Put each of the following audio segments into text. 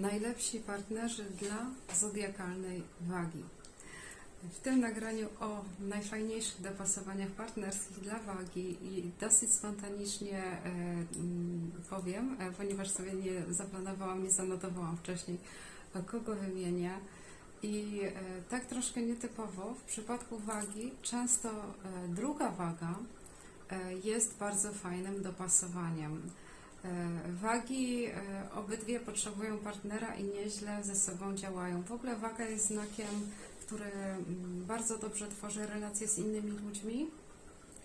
Najlepsi partnerzy dla zodiakalnej wagi. W tym nagraniu o najfajniejszych dopasowaniach partnerskich dla wagi i dosyć spontanicznie e, mm, powiem, e, ponieważ sobie nie zaplanowałam, nie zanotowałam wcześniej, e, kogo wymienię. I tak troszkę nietypowo w przypadku wagi często druga waga jest bardzo fajnym dopasowaniem. E, Wagi e, obydwie potrzebują partnera i nieźle ze sobą działają. W ogóle waga jest znakiem, który mm, bardzo dobrze tworzy relacje z innymi ludźmi.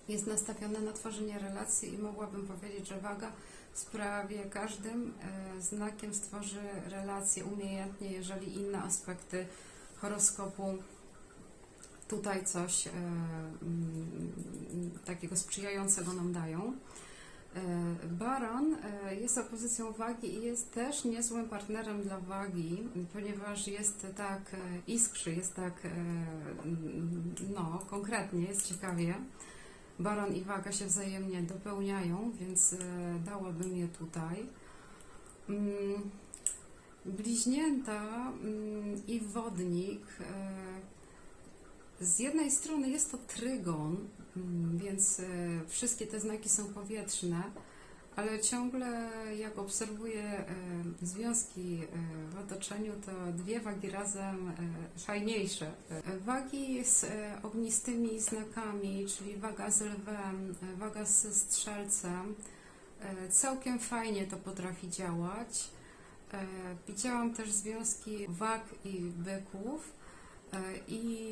Jest nastawiona na tworzenie relacji i mogłabym powiedzieć, że waga z prawie każdym e, znakiem stworzy relacje umiejętnie, jeżeli inne aspekty horoskopu tutaj coś mm, takiego sprzyjającego nam dają. E, Baran e, jest opozycją wagi i jest też niezłym partnerem dla wagi, ponieważ jest tak e, iskrzy, jest tak no, konkretnie, jest ciekawie. Baran i waga się wzajemnie dopełniają, więc dałabym je tutaj. Mm, Bliźnięta mm, i wodnik. Z jednej strony jest to trygon, mm, więc e, wszystkie te znaki są powietrzne, ale ciągle jak obserwuję e, związki e, w otoczeniu, to dwie wagi razem fajniejsze. Wagi z ognistymi znakami, czyli waga z lwem, waga ze strzelcem, całkiem fajnie to potrafi działać. Widziałam też związki wag i byków i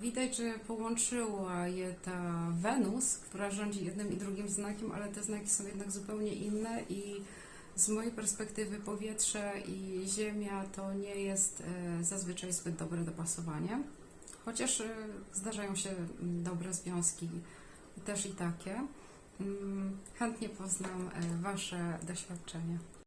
widać, że połączyła je ta Wenus, która rządzi jednym i drugim znakiem, ale te znaki są jednak zupełnie inne i z mojej perspektywy powietrze i ziemia to nie jest e, zazwyczaj zbyt dobre dopasowanie. Chociaż e, zdarzają się mm, dobre związki, też i takie. Mm, Chętnie poznam e, Wasze doświadczenia.